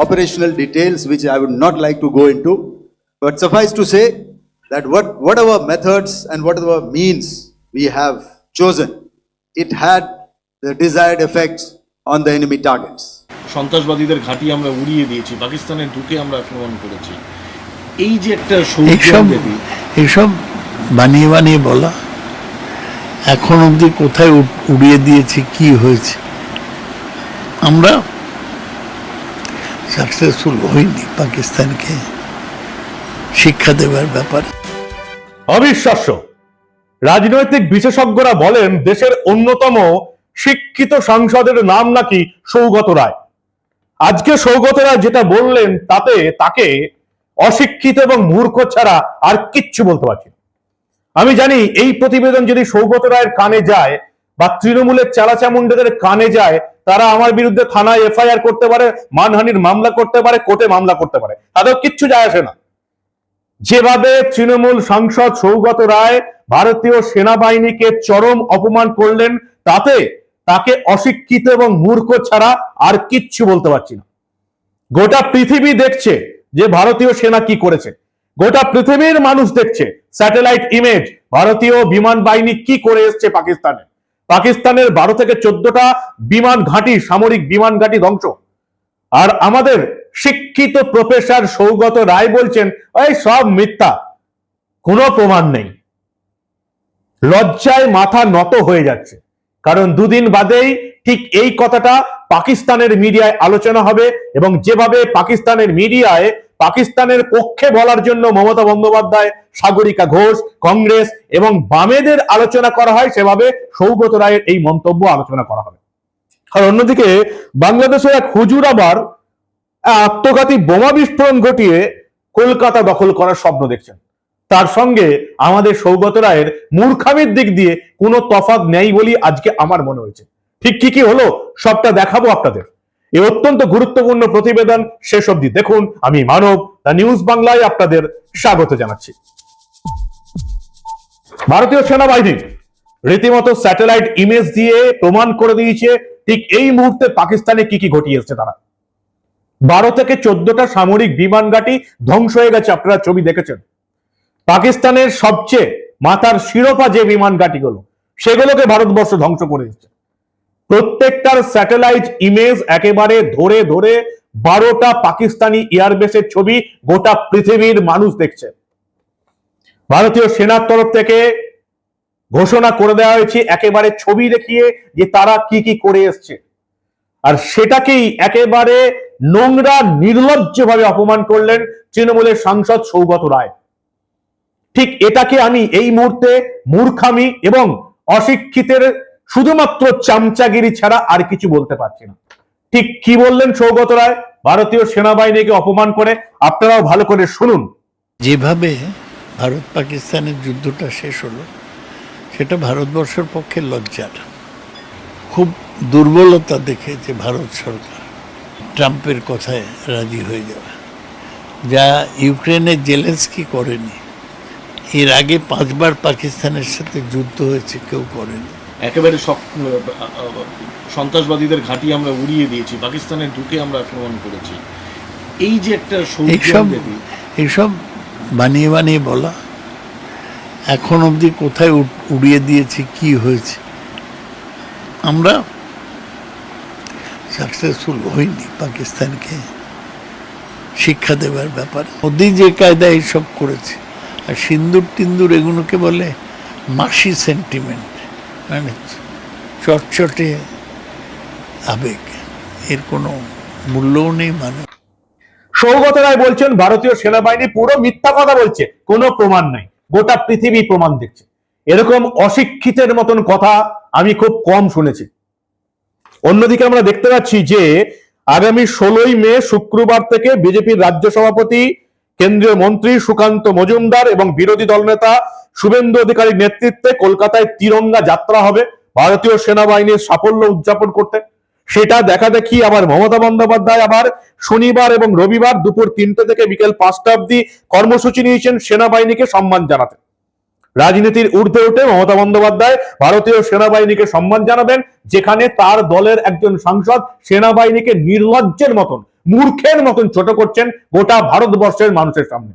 operational details which I would not like to go into. But suffice to say that what, whatever methods and whatever means we have chosen, it had the desired effects on the enemy targets. সন্ত্রাসবাদীদের ঘাঁটি আমরা উড়িয়ে দিয়েছি পাকিস্তানে ঢুকে আমরা আক্রমণ করেছি এই যে একটা এইসব এইসব বানিয়ে বানিয়ে বলা এখন অবধি কোথায় উড- উড়িয়ে দিয়েছি কি হয়েছে আমরা সাকসেসফুল হইনি পাকিস্তানকে শিক্ষা দেওয়ার ব্যাপারে। অবিশ্বাস্য। রাজনৈতিক বিশেষজ্ঞরা বলেন দেশের অন্যতম শিক্ষিত সাংসদের নাম নাকি সৌগত রায়। আজকে সৌগত রায় যেটা বললেন, তাতে তাকে অশিক্ষিত এবং মূর্খ ছাড়া আর কিচ্ছু বলতে পারছি আমি জানি এই প্রতিবেদন যদি সৌগত রায়ের কানে যায় বা তৃণমূলের চালাচামুন্ডাদের কানে যায়, তারা আমার বিরুদ্ধে থানায় এফআইআর করতে পারে, মানহানির মামলা করতে পারে, কোর্টে মামলা করতে পারে। তাদের কিচ্ছু যায় আসে না। যেভাবে তৃণমূল সাংসদ সৌগত রায় ভারতীয় সেনাবাহিনীকে চরম অপমান করলেন, তাতে তাকে অশিক্ষিত এবং মূর্খ ছাড়া আর কিচ্ছু বলতে পারছি না। গোটা পৃথিবী দেখছে যে ভারতীয় সেনা কি করেছে। গোটা পৃথিবীর মানুষ দেখছে, স্যাটেলাইট ইমেজ, ভারতীয় বিমান বাহিনী কি করে এসছে পাকিস্তানে। পাকিস্তানের বারো থেকে চোদ্দটা বিমান ঘাঁটি, সামরিক বিমান ঘাঁটি ধ্বংস। আর আমাদের শিক্ষিত প্রফেসর সৌগত রায় বলছেন, এই সব মিথ্যা। কোনো প্রমাণ নেই। লজ্জায় মাথা নত হয়ে যাচ্ছে। কারণ দুদিন বাদেই ঠিক এই কথাটা পাকিস্তানের মিডিয়ায় আলোচনা হবে এবং যেভাবে পাকিস্তানের মিডিয়ায় পাকিস্তানের পক্ষে বলার জন্য মমতা বন্দ্যোপাধ্যায়, সাগরিকা ঘোষ, কংগ্রেস এবং বামেদের আলোচনা করা হয়, সেভাবে সৌগত রায়ের এই মন্তব্য আলোচনা করা হবে। আর অন্যদিকে বাংলাদেশের এক হুজুর আবার আত্মঘাতী বোমা বিস্ফোরণ ঘটিয়ে কলকাতা দখল করার স্বপ্ন দেখছেন। তার সঙ্গে আমাদের সৌগত রায়ের মূর্খামির দিক দিয়ে কোনো তফাৎ নেই বলেই আজকে আমার মনে হয়েছে। ঠিক কি কি হলো, সবটা দেখাবো আপনাদের। এই অত্যন্ত গুরুত্বপূর্ণ প্রতিবেদন শেষ অবধি দেখুন। আমি মানব, দ্য নিউজ বাংলায় আপনাদের স্বাগত জানাচ্ছি। ভারতীয় সেনাবাহিনী রীতিমতো স্যাটেলাইট ইমেজ দিয়ে প্রমাণ করে দিয়েছে ঠিক এই মুহূর্তে পাকিস্তানে কি কি ঘটিয়েছে তারা। বারো থেকে চোদ্দটা সামরিক বিমান ঘাঁটি ধ্বংস হয়ে গেছে, আপনারা ছবি দেখেছেন। পাকিস্তানের সবচেয়ে মাথার শিরোপা যে বিমান ঘাঁটিগুলো, সেগুলোকে ভারতবর্ষ ধ্বংস করে দিচ্ছে। প্রত্যেকটার স্যাটেলাইট ইমেজ একেবারে ধরে ধরে বারোটা পাকিস্তানি এয়ারবেসের ছবি গোটা পৃথিবীর মানুষ দেখছে। ভারতীয় সেনার তরফ থেকে ঘোষণা করে দেওয়া হয়েছে, একেবারে ছবি দেখিয়ে যে তারা কি কি করে এসছে। আর সেটাকেই একেবারে নোংরা, নির্লজ্জভাবে অপমান করলেন তৃণমূলের সাংসদ সৌগত রায়। ঠিক এটাকে আমি এই মুহূর্তে মূর্খামি এবং অশিক্ষিতের শুধুমাত্র চামচাগিরি ছাড়া আর কিছু বলতে পারছি না। ঠিক কি বললেন সৌগত রায়? ভারতীয় সেনাবাহিনীকে অপমান করে আপনারাও ভালো করে শুনুন। যেভাবে ভারত পাকিস্তানের যুদ্ধটা শেষ হলো, সেটা ভারতবর্ষের পক্ষে লজ্জার। খুব দুর্বলতা দেখে যে ভারত সরকার। ট্রাম্পের কথায় রাজি হয়ে যাওয়া। যা ইউক্রেনের জেলেন্সকি করেনি, এর আগে পাঁচবার পাকিস্তানের সাথে যুদ্ধ হয়েছে, কেউ করেনি। একেবারে সন্ত্রাসবাদীদের ঘাঁটি আমরা উড়িয়ে দিয়েছি পাকিস্তানে ঢুকে আমরা আক্রমণ করেছি। এই যে একটা এইসব এইসব বানিয়ে বানিয়ে বলা এখন অবধি কোথায় উড়িয়ে দিয়েছি কি হয়েছে? আমরা সাকসেসফুল হইনি পাকিস্তানকে শিক্ষা দেবার ব্যাপারে। মোদি যে কায়দায় এইসব করেছে আর সিন্দুর টিন্দুর এগুলোকে বলে মাসি সেন্টিমেন্ট মানে চটচটে আবেগ এর কোনো মূল্যও নেই মানে। সৌগত রায় বলছেন, ভারতীয় সেনাবাহিনী পুরো মিথ্যা কথা বলছে, কোনো প্রমাণ নাই, গোটা পৃথিবী প্রমাণ দেখছে। এরকম অশিক্ষিতের মতন কথা আমি খুব কম শুনেছি। অন্যদিকে আমরা দেখতে পাচ্ছি যে, আগামী ষোলোই মে শুক্রবার থেকে বিজেপির রাজ্য সভাপতি কেন্দ্রীয় মন্ত্রী সুকান্ত মজুমদার এবং বিরোধী দলনেতা শুভেন্দু অধিকারীর নেতৃত্বে কলকাতায় তিরঙ্গা যাত্রা হবে। ভারতীয় সেনাবাহিনীর সাফল্য উদযাপন করতে। সেটা দেখা দেখি আবার মমতা বন্দ্যোপাধ্যায় আবার শনিবার এবং রবিবার দুপুর তিনটে থেকে বিকেল পাঁচটা অব্দি কর্মসূচি নিয়েছেন সেনাবাহিনীকে সম্মান জানাতে। রাজনীতির ঊর্ধ্বে উঠে মমতা বন্দ্যোপাধ্যায় ভারতীয় সেনাবাহিনীকে সম্মান জানাবেন, যেখানে তার দলের একজন সাংসদ সেনাবাহিনীকে নির্লজ্জের মতন মূর্খের মতন ছোট করছেন গোটা ভারতবর্ষের মানুষের সামনে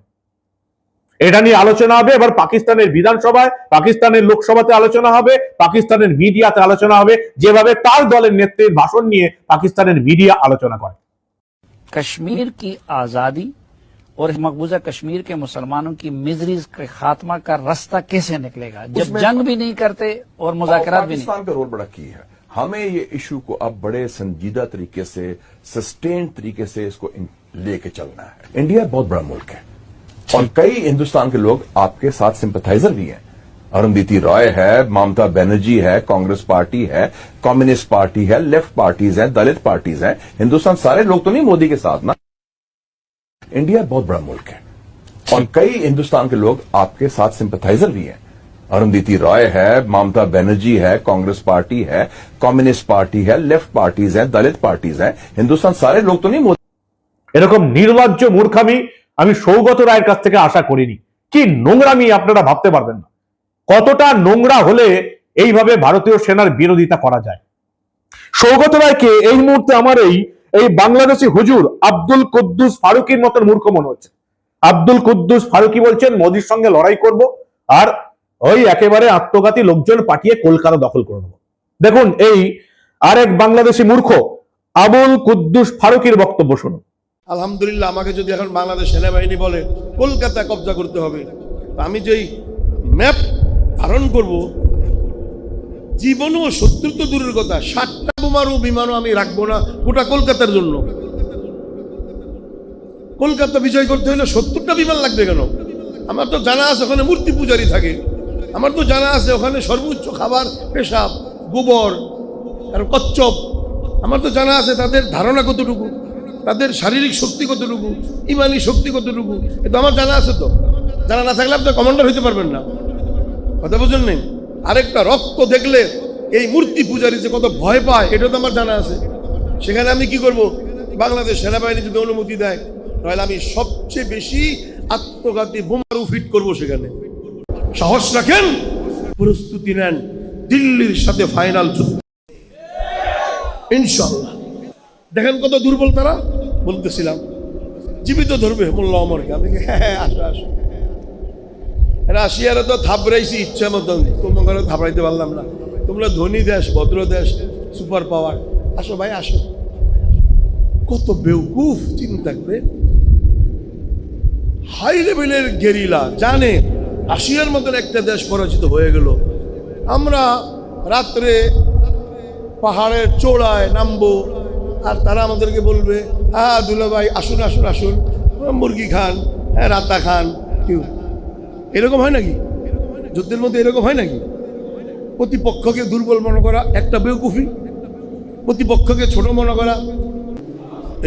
এটা নিয়ে আলোচনা হবে এবার পাকিস্তানের বিধানসভায় পাকিস্তানের লোকসভাতে আলোচনা হবে পাকিস্তানের মিডিয়াতে আলোচনা হবে যেভাবে তার দলের নেত্রীর ভাষণ নিয়ে পাকিস্তানের মিডিয়া আলোচনা করে कश्मीर की आज़ादी और मकबूजा कश्मीर के मुसलमानों की मिजरीज के खात्मा का रास्ता कैसे निकलेगा जब उसमें- जंग भी नहीं करते और मुजाकरात भी नहीं पाकिस्तान का रोल बड़ा की है हमें ये इशू को अब बड़े संजीदा तरीके से सस्टेन तरीके से इसको लेके चलना है। इंडिया बहुत बड़ा मुल्क है। और कई हिंदुस्तान के लोग आपके साथ सिंपथाइजर भी हैं। अरुंधति रॉय है, ममता बनर्जी है, कांग्रेस पार्टी है, कम्युनिस्ट पार्टी है, लेफ़्ट पार्टीज़ है, दलित पार्टीज़ हैं। हिंदुस्तान सारे लोग तो नहीं मोदी के साथ ना। इंडिया बहुत बड़ा मुल्क है। और कई हिंदुस्तान के लोग आपके साथ सिंपथाइजर भी हैं। अरुंधति रॉय है ममता बनर्जी है कांग्रेस पार्टी है कम्युनिस्ट पार्टी है लेफ्ट पार्टीज है दलित पार्टीज हैं हिंदुस्तान सारे लोग तो नहीं मोदी এরকম নির্লজ্জ মূর্খামি আমি সৌগত রায়ের কাছ থেকে আশা করিনি কি নোংরামি আপনারা ভাবতে পারবেন না কতটা নোংরা হলে এইভাবে ভারতীয় সেনার বিরোধিতা করা যায় সৌগত রায়কে এই মুহূর্তে আমার এই এই বাংলাদেশি হুজুর আব্দুল কুদ্দুস ফারুকির মতন মূর্খ মনে হচ্ছে আব্দুল কুদ্দুস ফারুকি বলছেন মোদির সঙ্গে লড়াই করব আর ওই একেবারে আত্মঘাতী লোকজন পাঠিয়ে কলকাতা দখল করে নেব। দেখুন, এই আরেক বাংলাদেশি মূর্খ, আবুল কুদ্দুস ফারুকির বক্তব্য শুনুন। আলহামদুলিল্লাহ, আমাকে যদি এখন বাংলাদেশ সেনাবাহিনী বলে, কলকাতা কবজা করতে হবে আমি যেই ম্যাপ ধারণ করব, জীবনও শত্রু তো দূরের কথা ষাটটা বোমারও বিমানও আমি রাখব না গোটা কলকাতার জন্য। কলকাতা বিজয় করতে হলে সত্তরটা বিমান লাগবে কেন? আমার তো জানা আছে, ওখানে মূর্তি পূজারি থাকে। আমার তো জানা আছে, ওখানে সর্বোচ্চ খাবার পেশাব, গোবর, আর কচ্ছপ। আমার তো জানা আছে তাদের ধারণা কতটুকু, তাদের শারীরিক শক্তি কতটুকু, ইমানি শক্তি কতটুকু, এটা আমার জানা আছে তো। জানা না থাকলে আপনি কমান্ডার হইতে পারবেন না। কথা বুঝুন নেই? আরেকটা রক্ত দেখলে এই মূর্তি পূজারি যে কত ভয় পায়, এটা তো আমার জানা আছে। সেখানে আমি কি করব? বাংলাদেশ সেনাবাহিনী যদি অনুমতি দেয়, তাহলে আমি সবচেয়ে বেশি আত্মঘাতী বোমারু ফিট করব সেখানে। সাহস রাখেন। প্রস্তুতি নেন। দিল্লির সাথে ফাইনাল যুদ্ধ। ইনশাল্লাহ দেখেন কত দুর্বল তারা? বলতেছিলাম, জীবিত ধরবে মোল্লা অমরকে আমি হ্যাঁ হ্যাঁ আসো আসো। তো থাপড়াইছি ইচ্ছা মতন। তোমাকে থাপড়াইতে পারলাম না। তোমরা ধনী দেশ, ভদ্র দেশ সুপার পাওয়ার আসো ভাই, আসো। কত বেউকুফ চিন্তা করে। হাই লেভেলের গেরিলা জানে রাশিয়ার মতন একটা দেশ পরাজিত হয়ে গেল। আমরা রাত্রে পাহাড়ের চোড়ায় নামবো আর তারা আমাদেরকে বলবে হ্যাঁ দুলা ভাই আসুন আসুন আসুন। মুরগি খান হ্যাঁ রাতা খান, কেউ এরকম হয় নাকি? যুদ্ধের মধ্যে এরকম হয় নাকি? প্রতিপক্ষকে দুর্বল মনে করা একটা বেউকুফি প্রতিপক্ষকে ছোট মনে করা।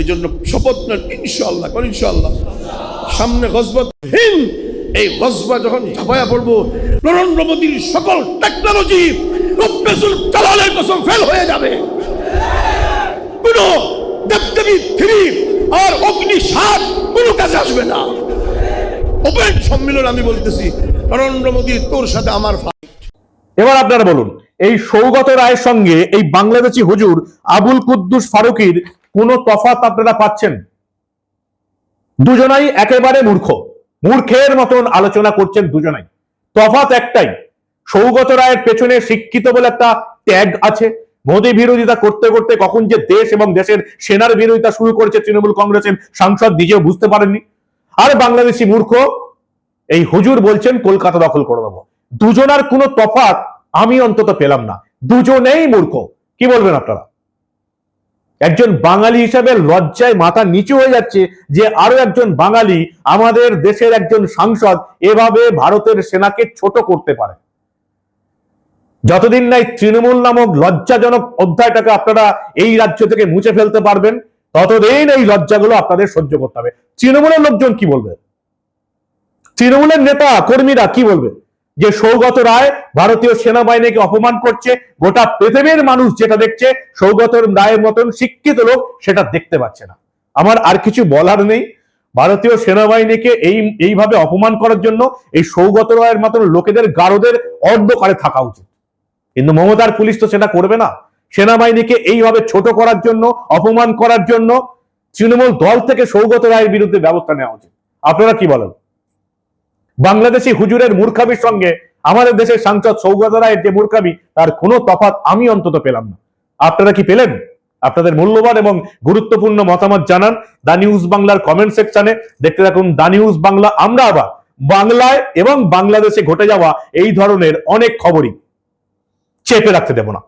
এই জন্য শপথ নেন ইনশাল্লাহ ইনশাল্লাহ সামনে গজবত হিন এই গজবা যখন ঝাপায়া পড়ব, নরেন্দ্র মোদীর সকল টেকনোলজি রব্বেসুল কালালের কসম ফেল হয়ে যাবে। কোনো দেবদেবী থ্রি আর অগ্নি সাত কোনো কাজে আসবে না। ওপেন সম্মেলন আমি বলতেছি, নরেন্দ্র মোদী তোর সাথে আমার ফাইট এবার আপনারা বলুন, এই সৌগত রায়ের সঙ্গে এই বাংলাদেশি হুজুর আবুল কুদ্দুস ফারুকির কোন তফাত আপনারা পাচ্ছেন? দুজনাই একেবারে মূর্খ। মূর্খের মতন আলোচনা করছেন দুজনাই। তফাত একটাই, সৌগত রায়ের পেছনে শিক্ষিত বলে একটা ট্যাগ আছে। মোদী বিরোধিতা করতে করতে কখন যে দেশ এবং দেশের সেনার বিরোধিতা শুরু করেছে তৃণমূল কংগ্রেসের সাংসদ নিজেও বুঝতে পারেননি। আর বাংলাদেশি মূর্খ এই হুজুর বলছেন, কলকাতা দখল করে দেবো। দুজনার কোনো তফাৎ আমি অন্তত পেলাম না। দুজনেই মূর্খ। কি বলবেন আপনারা? একজন বাঙালি হিসাবে লজ্জায় মাথা নিচু হয়ে যাচ্ছে যে আরও একজন বাঙালি আমাদের দেশের একজন সাংসদ এভাবে ভারতের সেনাকে ছোট করতে পারে। যতদিন নাই তৃণমূল নামক লজ্জাজনক অধ্যায়টাকে আপনারা এই রাজ্য থেকে মুছে ফেলতে পারবেন, ততদিন এই লজ্জাগুলো আপনাদের সহ্য করতে হবে। তৃণমূলের লোকজন কি বলবে? তৃণমূলের নেতা, কর্মীরা কি বলবে? যে সৌগত রায় ভারতীয় সেনাবাহিনীকে অপমান করছে, গোটা পৃথিবীর মানুষ যেটা দেখছে, সৌগত রায়ের মতন শিক্ষিত লোক সেটা দেখতে পাচ্ছে না। আমার আর কিছু বলার নেই। ভারতীয় সেনাবাহিনীকে এই, এইভাবে অপমান করার জন্য এই সৌগত রায়ের মতন লোকেদের গারদের অর্ধকারে থাকা উচিত। কিন্তু মমতার পুলিশ তো সেটা করবে না। সেনাবাহিনীকে এইভাবে ছোট করার জন্য, অপমান করার জন্য তৃণমূল দল থেকে সৌগত রায়ের বিরুদ্ধে ব্যবস্থা নেওয়া উচিত। আপনারা কি বলেন? বাংলাদেশি হুজুরের মূর্খামির সঙ্গে আমাদের দেশের সাংসদ সৌগত রায়ের যে মূর্খামি, তার কোনো তফাৎ আমি অন্তত পেলাম না। আপনারা কি পেলেন? আপনাদের মূল্যবান এবং গুরুত্বপূর্ণ মতামত জানান দা নিউজ বাংলার কমেন্ট সেকশনে। দেখতে থাকুন দা নিউজ বাংলা। আমরা আবার বাংলায় এবং বাংলাদেশে ঘটে যাওয়া এই ধরনের অনেক খবরই চেপে রাখতে দেব না।